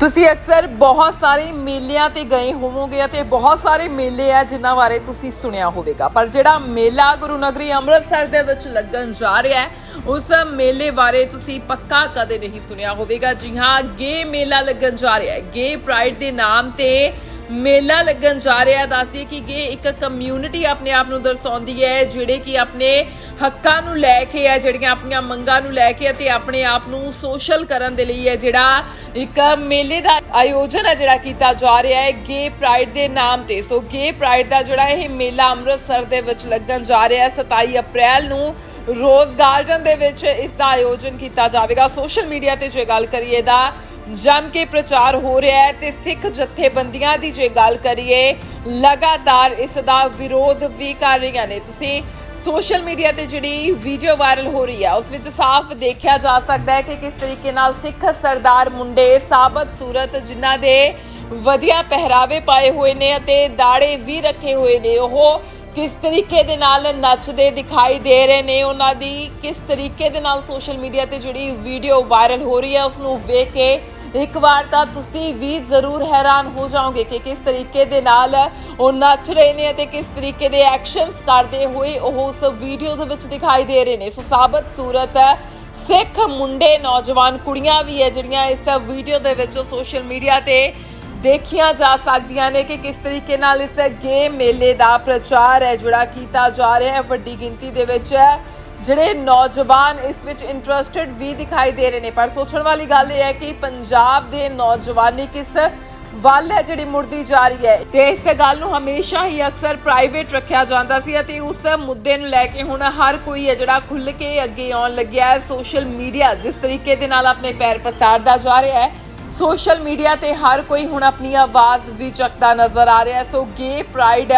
ਤੁਸੀਂ ਅਕਸਰ ਬਹੁਤ ਸਾਰੇ ਮੇਲਿਆਂ ਤੇ ਗਏ ਹੋਵੋਗੇ ਅਤੇ ਬਹੁਤ ਸਾਰੇ ਮੇਲੇ ਆ ਜਿਨ੍ਹਾਂ ਬਾਰੇ ਤੁਸੀਂ ਸੁਣਿਆ ਹੋਵੇਗਾ। ਪਰ ਜਿਹੜਾ ਮੇਲਾ ਗੁਰੂ ਨਗਰੀ ਅੰਮ੍ਰਿਤਸਰ ਦੇ ਵਿੱਚ ਲੱਗਣ ਜਾ ਰਿਹਾ ਹੈ, ਉਸ ਮੇਲੇ ਬਾਰੇ ਤੁਸੀਂ ਪੱਕਾ ਕਦੇ ਨਹੀਂ ਸੁਣਿਆ ਹੋਵੇਗਾ। ਜੀ ਹਾਂ, ਗੇ ਮੇਲਾ ਲੱਗਣ ਜਾ ਰਿਹਾ ਹੈ। ਗੇ ਪ੍ਰਾਈਡ ਦੇ ਨਾਮ ਤੇ ਮੇਲਾ ਲੱਗਣ ਜਾ ਰਿਹਾ ਦੱਸਦੀ ਕਿ ਗੇ ਇੱਕ ਕਮਿਊਨਿਟੀ ਆਪਣੇ ਆਪ ਨੂੰ ਦਰਸਾਉਂਦੀ ਹੈ, ਜਿਹੜੇ ਕਿ ਆਪਣੇ ਹੱਕਾਂ ਨੂੰ ਲੈ ਕੇ ਹੈ, ਜਿਹੜੀਆਂ ਆਪਣੀਆਂ ਮੰਗਾਂ ਨੂੰ ਲੈ ਕੇ ਅਤੇ ਆਪਣੇ ਆਪ ਨੂੰ ਸੋਸ਼ਲ ਕਰਨ ਦੇ ਲਈ ਹੈ। ਜਿਹੜਾ ਇੱਕ ਮੇਲੇ ਦਾ ਆਯੋਜਨ ਹੈ, ਜਿਹੜਾ ਕੀਤਾ ਜਾ ਰਿਹਾ ਹੈ ਗੇ ਪ੍ਰਾਈਡ ਦੇ ਨਾਮ ਤੇ। ਸੋ ਗੇ ਪ੍ਰਾਈਡ ਦਾ ਜਿਹੜਾ ਇਹ ਮੇਲਾ ਅੰਮ੍ਰਿਤਸਰ ਦੇ ਵਿੱਚ ਲੱਗਣ ਜਾ ਰਿਹਾ ਹੈ। 27 ਅਪ੍ਰੈਲ ਨੂੰ ਰੋਜ਼ ਗਾਰਡਨ ਦੇ ਵਿੱਚ ਇਸ ਦਾ ਆਯੋਜਨ ਕੀਤਾ ਜਾਵੇਗਾ। ਸੋਸ਼ਲ ਮੀਡੀਆ ਤੇ ਜੇ ਗੱਲ ਕਰੀਏ ਦਾ ਜੰਮ ਕੇ ਪ੍ਰਚਾਰ ਹੋ ਰਿਹਾ ਹੈ ਤੇ ਸਿੱਖ ਜਥੇਬੰਦੀਆਂ ਦੀ ਜੇ ਗੱਲ ਕਰੀਏ, ਲਗਾਤਾਰ ਇਸ ਦਾ ਵਿਰੋਧ ਵੀ ਕਰ ਰਹੀਆਂ ਨੇ। ਤੁਸੀਂ ਸੋਸ਼ਲ ਮੀਡੀਆ ਤੇ ਜਿਹੜੀ ਵੀਡੀਓ ਵਾਇਰਲ ਹੋ ਰਹੀ ਹੈ, ਉਸ ਵਿੱਚ ਸਾਫ਼ ਦੇਖਿਆ ਜਾ ਸਕਦਾ ਹੈ ਕਿ ਕਿਸ ਤਰੀਕੇ ਨਾਲ ਸਿੱਖ ਸਰਦਾਰ ਮੁੰਡੇ ਸਾਬਤ ਸੂਰਤ, ਜਿਨ੍ਹਾਂ ਦੇ ਵਧੀਆ ਪਹਿਰਾਵੇ ਪਾਏ ਹੋਏ ਨੇ ਅਤੇ ਦਾੜੇ ਵੀ ਰੱਖੇ ਹੋਏ ਨੇ, ਉਹ ਕਿਸ ਤਰੀਕੇ ਦੇ ਨਾਲ ਨੱਚਦੇ ਦਿਖਾਈ ਦੇ ਰਹੇ ਨੇ? ਉਹਨਾਂ ਦੀ ਕਿਸ ਤਰੀਕੇ ਦੇ ਨਾਲ ਸੋਸ਼ਲ ਮੀਡੀਆ ਤੇ ਜਿਹੜੀ ਵੀਡੀਓ ਵਾਇਰਲ ਹੋ ਰਹੀ ਹੈ, ਉਸ ਨੂੰ ਵੇਖ ਕੇ ਇੱਕ ਵਾਰ ਤਾਂ ਤੁਸੀਂ ਵੀ ਜ਼ਰੂਰ ਹੈਰਾਨ ਹੋ ਜਾਓਗੇ ਕਿ ਕਿਸ ਤਰੀਕੇ ਦੇ ਨਾਲ ਉਹ ਨੱਚ ਰਹੇ ਨੇ ਅਤੇ ਕਿਸ ਤਰੀਕੇ ਦੇ ਐਕਸ਼ਨਸ ਕਰਦੇ ਹੋਏ ਉਹ ਉਸ ਵੀਡੀਓ ਦੇ ਵਿੱਚ ਦਿਖਾਈ ਦੇ ਰਹੇ ਨੇ। ਸੋ ਸਾਬਤ ਸੂਰਤ ਸਿੱਖ ਮੁੰਡੇ ਨੌਜਵਾਨ ਕੁੜੀਆਂ ਵੀ ਹੈ ਜਿਹੜੀਆਂ ਇਸ ਵੀਡੀਓ ਦੇ ਵਿੱਚ ਸੋਸ਼ਲ ਮੀਡੀਆ ਤੇ ਦੇਖੀਆਂ ਜਾ ਸਕਦੀਆਂ ਨੇ ਕਿ ਕਿਸ ਤਰੀਕੇ ਨਾਲ ਇਸ ਗੇ ਮੇਲੇ ਦਾ ਪ੍ਰਚਾਰ ਹੈ, ਜਿਹੜਾ ਕੀਤਾ ਜਾ ਰਿਹਾ ਹੈ। ਵੱਡੀ ਗਿਣਤੀ ਦੇ ਵਿੱਚ ਜਿਹੜੇ ਨੌਜਵਾਨ ਇਸ ਵਿੱਚ ਇੰਟਰਸਟਿਡ ਵੀ ਦਿਖਾਈ ਦੇ ਰਹੇ ਨੇ। ਪਰ ਸੋਚਣ ਵਾਲੀ ਗੱਲ ਇਹ ਹੈ ਕਿ ਪੰਜਾਬ ਦੇ ਨੌਜਵਾਨੀ ਕਿਸ ਵੱਲ ਹੈ ਜਿਹੜੀ ਮੁੜਦੀ ਜਾ ਰਹੀ ਹੈ। ਤੇ ਇਸ ਗੱਲ ਨੂੰ ਹਮੇਸ਼ਾ ਹੀ ਅਕਸਰ ਪ੍ਰਾਈਵੇਟ ਰੱਖਿਆ ਜਾਂਦਾ ਸੀ ਅਤੇ ਉਸ ਮੁੱਦੇ ਨੂੰ ਲੈ ਕੇ ਹੁਣ ਹਰ ਕੋਈ ਹੈ ਜਿਹੜਾ ਖੁੱਲ ਕੇ ਅੱਗੇ ਆਉਣ ਲੱਗਿਆ ਹੈ। ਸੋਸ਼ਲ ਮੀਡੀਆ ਜਿਸ ਤਰੀਕੇ ਦੇ ਨਾਲ ਆਪਣੇ ਪੈਰ ਪਸਾਰਦਾ ਜਾ ਰਿਹਾ ਹੈ, ਸੋਸ਼ਲ ਮੀਡੀਆ ਤੇ ਹਰ ਕੋਈ ਹੁਣ ਆਪਣੀ ਆਵਾਜ਼ ਵੀ ਚੱਕਦਾ ਨਜ਼ਰ ਆ ਰਿਹਾ ਸੋ ਗੇ ਪ੍ਰਾਈਡ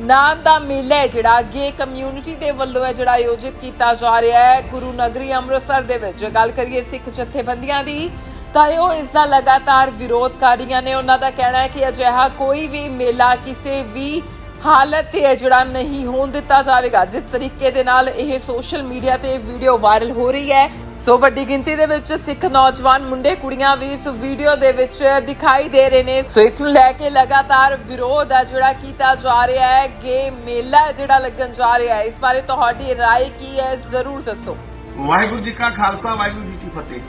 ਨਾਮ ਦਾ ਮੇਲਾ ਹੈ ਜਿਹੜਾ ਗੇ ਕਮਿਊਨਿਟੀ ਦੇ ਵੱਲੋਂ ਹੈ ਜਿਹੜਾ ਆਯੋਜਿਤ ਕੀਤਾ ਜਾ ਰਿਹਾ ਹੈ। ਗੁਰੂ ਨਗਰੀ ਅੰਮ੍ਰਿਤਸਰ ਦੇ ਵਿੱਚ ਜੇ ਗੱਲ ਕਰੀਏ ਸਿੱਖ ਜਥੇਬੰਦੀਆਂ ਦੀ, ਤਾਂ ਉਹ ਇਸ ਦਾ ਲਗਾਤਾਰ ਵਿਰੋਧ ਕਰ ਰਹੀਆਂ ਨੇ। ਉਹਨਾਂ ਦਾ ਕਹਿਣਾ ਹੈ ਕਿ ਅਜਿਹਾ ਕੋਈ ਵੀ ਮੇਲਾ ਕਿਸੇ ਵੀ ਹਾਲਤ ਤੇ ਹੈ ਜਿਹੜਾ ਨਹੀਂ ਹੋਣ ਦਿੱਤਾ ਜਾਵੇਗਾ। ਜਿਸ ਤਰੀਕੇ ਦੇ ਨਾਲ ਇਹ ਸੋਸ਼ਲ ਮੀਡੀਆ ਤੇ ਵੀਡੀਓ ਵਾਇਰਲ ਹੋ ਰਹੀ ਹੈ ਸੋ ਵੱਡੀ ਗਿਣਤੀ ਦੇ ਵਿੱਚ ਸਿੱਖ ਨੌਜਵਾਨ ਮੁੰਡੇ ਕੁੜੀਆਂ ਵੀ ਇਸ ਵੀਡੀਓ ਦੇ ਵਿੱਚ ਦਿਖਾਈ ਦੇ ਰਹੇ ਨੇ ਸੋ ਇਸ ਨੂੰ ਲੈ ਕੇ ਲਗਾਤਾਰ ਵਿਰੋਧ ਹੈ ਜਿਹੜਾ ਕੀਤਾ ਜਾ ਰਿਹਾ ਹੈ ਗੇ ਮੇਲਾ ਹੈ ਜਿਹੜਾ ਲੱਗਣ ਜਾ ਰਿਹਾ ਹੈ ਇਸ ਬਾਰੇ ਤੁਹਾਡੀ رائے ਕੀ ਹੈ ਜ਼ਰੂਰ ਦੱਸੋ ਵਾਹਿਗੁਰੂ ਜੀ ਕਾ ਖਾਲਸਾ ਵਾਹਿਗੁਰੂ ਜੀ ਕੀ ਫਤਿਹ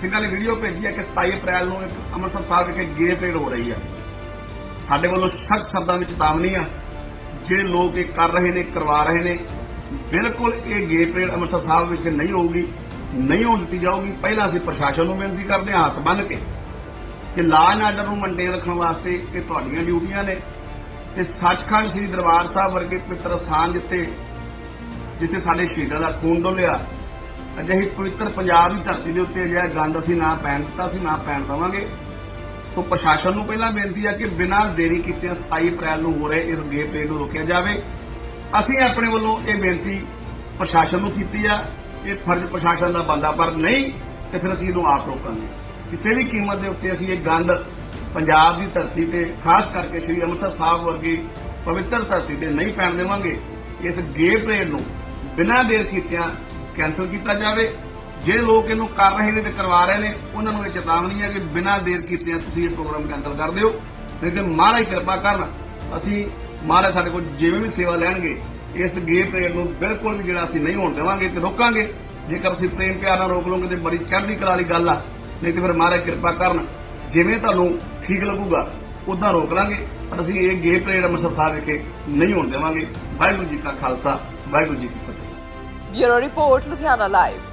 ਸਿੰਘਾਂ ਨੇ ਵੀਡੀਓ ਭੇਜੀ ਹੈ ਕਿ 27 ਅਪ੍ਰੈਲ ਨੂੰ ਇੱਕ ਅੰਮ੍ਰਿਤਸਰ ਸਾਹਿਬ ਵਿਖੇ ਗੇ ਪਰੇਡ ਹੋ ਰਹੀ ਹੈ ਸਾਡੇ ਵੱਲੋਂ ਸਖਤ ਸ਼ਬਦਾਂ ਵਿੱਚ ਚੇਤਾਵਨੀ ਆ ਜਿਹੜੇ ਲੋਕ ਇਹ ਕਰ ਰਹੇ ਨੇ ਕਰਵਾ ਰਹੇ ਨੇ ਬਿਲਕੁਲ ਇਹ ਗੇ ਪਰੇਡ ਅੰਮ੍ਰਿਤਸਰ ਸਾਹਿਬ ਵਿਖੇ ਨਹੀਂ ਹੋਊਗੀ ਨਹੀਂ ਹੋਣ ਦਿੱਤੀ ਜਾਊਗੀ, ਪਹਿਲਾਂ ਅਸੀਂ ਪ੍ਰਸ਼ਾਸਨ ਨੂੰ ਬੇਨਤੀ ਕਰਦੇ ਹਾਂ ਹੱਥ ਬੰਨ੍ਹ ਕੇ ਕਿ ਲਾ ਐਂਡ ਆਰਡਰ ਨੂੰ ਮੇਨਟੇਨ ਰੱਖਣ ਵਾਸਤੇ ਇਹ ਤੁਹਾਡੀਆਂ ਡਿਊਟੀਆਂ ਨੇ। ਤੇ ਸੱਚਖੰਡ ਸ੍ਰੀ ਦਰਬਾਰ ਸਾਹਿਬ ਵਰਗੇ ਪਵਿੱਤਰ ਸਥਾਨ ਜਿੱਤੇ ਜਿੱਥੇ ਸਾਡੇ ਸ਼ਹੀਦਾਂ ਦਾ ਖੂਨ ਡੋਲਿਆ, ਅਜਿਹੀ ਪਵਿੱਤਰ ਪੰਜਾਬ ਦੀ ਧਰਤੀ ਦੇ ਉੱਤੇ ਅਜਿਹਾ ਗੰਦ ਅਸੀਂ ਨਾ ਪੈਣ ਦਿੱਤਾ ਸੀ ਨਾ ਪੈਣ ਦੇਵਾਂਗੇ। ਸੋ ਪ੍ਰਸ਼ਾਸਨ ਨੂੰ ਪਹਿਲਾਂ ਬੇਨਤੀ ਹੈ ਕਿ ਬਿਨਾਂ ਦੇਰੀ ਕੀਤੇ 27 ਅਪ੍ਰੈਲ ਨੂੰ ਹੋ ਰਹੇ ਇਸ ਗੇ ਪਰੇਡ ਨੂੰ ਰੋਕਿਆ ਜਾਵੇ। ਅਸੀਂ ਆਪਣੇ ਵੱਲੋਂ ਇਹ ਬੇਨਤੀ ਪ੍ਰਸ਼ਾਸਨ ਨੂੰ ਕੀਤੀ ਆ। ਇਹ ਫਰਜ਼ ਪ੍ਰਸ਼ਾਸਨ ਦਾ ਬੰਦਾ, ਪਰ ਨਹੀਂ, ਤੇ ਫਿਰ ਅਸੀਂ ਇਹਨੂੰ ਆਪ ਰੋਕਾਂਗੇ। ਕਿਸੇ ਵੀ ਕੀਮਤ ਦੇ ਉੱਤੇ ਅਸੀਂ ਇਹ ਗੰਦ ਪੰਜਾਬ ਦੀ ਧਰਤੀ ਤੇ, ਖਾਸ ਕਰਕੇ ਸ੍ਰੀ ਅੰਮ੍ਰਿਤਸਰ ਸਾਹਿਬ ਵਰਗੀ ਪਵਿੱਤਰ ਧਰਤੀ ਤੇ ਨਹੀਂ ਪੈਣ ਦੇਵਾਂਗੇ। ਇਸ ਗੇ ਪਰੇਡ ਨੂੰ ਬਿਨਾਂ ਦੇਰ ਕੀਤਿਆਂ ਕੈਨਸਲ ਕੀਤਾ ਜਾਵੇ। ਜਿਹੜੇ ਲੋਕ ਇਹਨੂੰ ਕਰ ਰਹੇ ਨੇ ਤੇ ਕਰਵਾ ਰਹੇ ਨੇ, ਉਹਨਾਂ ਨੂੰ ਇਹ ਚੇਤਾਵਨੀ ਹੈ ਕਿ ਬਿਨਾਂ ਦੇਰ ਕੀਤਿਆਂ ਤੁਸੀਂ ਇਹ ਪ੍ਰੋਗਰਾਮ ਕੈਨਸਲ ਕਰ ਦਿਓ। ਨਹੀਂ ਤੇ ਮਹਾਰਾਜ ਕਿਰਪਾ ਕਰਨ, ਅਸੀਂ ਮਹਾਰਾਜ ਸਾਡੇ ਕੋਲ ਜਿਵੇਂ ਵੀ ਸੇਵਾ ਲੈਣਗੇ ਇਸ ਗੇ ਪਰੇਡ ਨੂੰ ਬਿਲਕੁਲ ਵੀ ਜਿਹੜਾ ਅਸੀਂ ਨਹੀਂ ਹੋਣ ਦੇਵਾਂਗੇ ਤੇ ਰੋਕਾਂਗੇ। ਜੇਕਰ ਅਸੀਂ ਪ੍ਰੇਮ ਪਿਆਰ ਨਾਲ ਰੋਕ ਲਵਾਂਗੇ ਤੇ ਬੜੀ ਚੜ੍ਹਦੀ ਕਲਾ ਵਾਲੀ ਗੱਲ ਆ। ਨਹੀਂ ਤੇ ਫਿਰ ਮਹਾਰਾਜ ਕਿਰਪਾ ਕਰਨ, ਜਿਵੇਂ ਤੁਹਾਨੂੰ ਠੀਕ ਲੱਗੂਗਾ ਉਦਾਂ ਰੋਕ ਲਾਂਗੇ। ਪਰ ਅਸੀਂ ਇਹ ਗੇ ਪਰੇਡ ਅੰਮ੍ਰਿਤਸਰ ਸਾਹਿਬ ਵਿਖੇ ਨਹੀਂ ਹੋਣ ਦੇਵਾਂਗੇ। ਵਾਹਿਗੁਰੂ ਜੀ ਕਾ ਖਾਲਸਾ, ਵਾਹਿਗੁਰੂ ਜੀ ਕੀ ਫਤਿਹ। Bureau report, Ludhiana live.